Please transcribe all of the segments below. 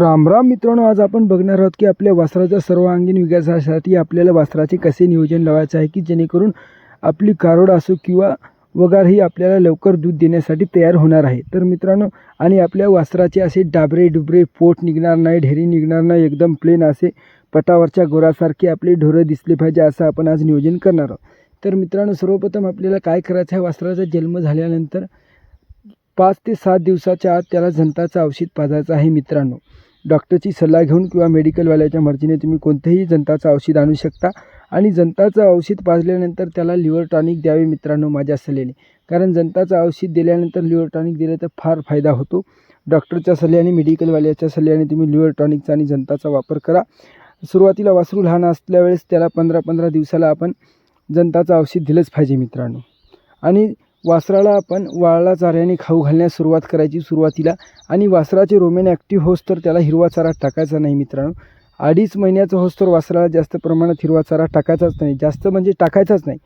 राम राम मित्रांनो आज आपण बघणार आहोत की आपल्या वासराच्या सर्वांगीण विकासासाठी आपल्याला वासराचे कसे नियोजन लावायचे आहे की जेणेकरून आपली कारोड असो किंवा वगार ही आपल्याला लवकर दूध देण्यासाठी तयार होणार आहे. तर मित्रांनो आणि आपल्या वासराचे असे डाबरे डुबरे पोट निघणार नाही ढेरी निघणार नाही एकदम प्लेन असे पटावरच्या गोरासारखे आपले ढोरं दिसले पाहिजे असं आपण आज नियोजन करणार आहोत. तर मित्रांनो सर्वप्रथम आपल्याला काय करायचं आहे? वासराचा जन्म झाल्यानंतर पाच ते सात दिवसाच्या आत त्याला जनताचं औषध पाजायचं आहे मित्रांनो. डॉक्टरची सल्ला घेऊन किंवा मेडिकलवाल्याच्या मर्जीने तुम्ही कोणतेही जंताचं औषध आणू शकता. आणि जंताचं औषध पाजल्यानंतर त्याला लिव्हर टॉनिक द्यावे मित्रांनो माझ्या सल्ल्याने. कारण जंताचं औषध दिल्यानंतर लिव्हर टॉनिक दिलं तर फार फायदा होतो. डॉक्टरच्या सल्ल्याने मेडिकलवाल्याच्या सल्ल्याने तुम्ही लिव्हर टॉनिकचा आणि जंताचा वापर करा. सुरुवातीला वासरू लहान असल्यावेळेस त्याला पंधरा पंधरा दिवसाला आपण जंताचं औषध दिलंच पाहिजे मित्रांनो. आणि वासराला आपण वाळला चाऱ्याने खाऊ घालण्यास सुरुवात करायची सुरुवातीला. आणि वासराचे रोमेन ॲक्टिव्ह होस तर त्याला हिरवा चारा टाकायचा नाही मित्रांनो. अडीच महिन्याचं होस तर वासराला जास्त प्रमाणात हिरवा चारा टाकायचाच नाही. जास्त म्हणजे टाकायचाच नाही.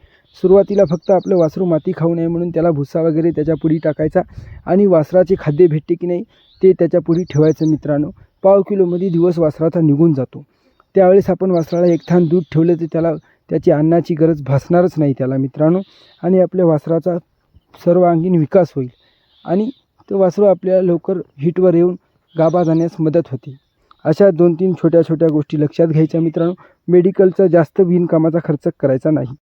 सुरुवातीला फक्त आपलं वासरू माती खाऊ नये म्हणून त्याला भुसा वगैरे त्याच्या पुढी टाकायचा आणि वासराचे खाद्य भेटते की नाही ते त्याच्या पुढी ठेवायचं मित्रांनो. पाव किलोमध्ये दिवस वासराचा निघून जातो. त्यावेळेस आपण वासराला एक थान दूध ठेवलं तर त्याला त्याची अन्नाची गरज भासणारच नाही त्याला मित्रांनो. आणि आपल्या वासराचा सर्वांगीण विकास होईल. आणि तो वासरू आपल्याला लवकर हिटवर येऊन गाभा जाण्यास मदत होते. अशा दोन तीन छोट्या छोट्या गोष्टी लक्षात घ्यायच्या मित्रांनो मेडिकलचा जास्त बिनकामाचा खर्च करायचा नाही.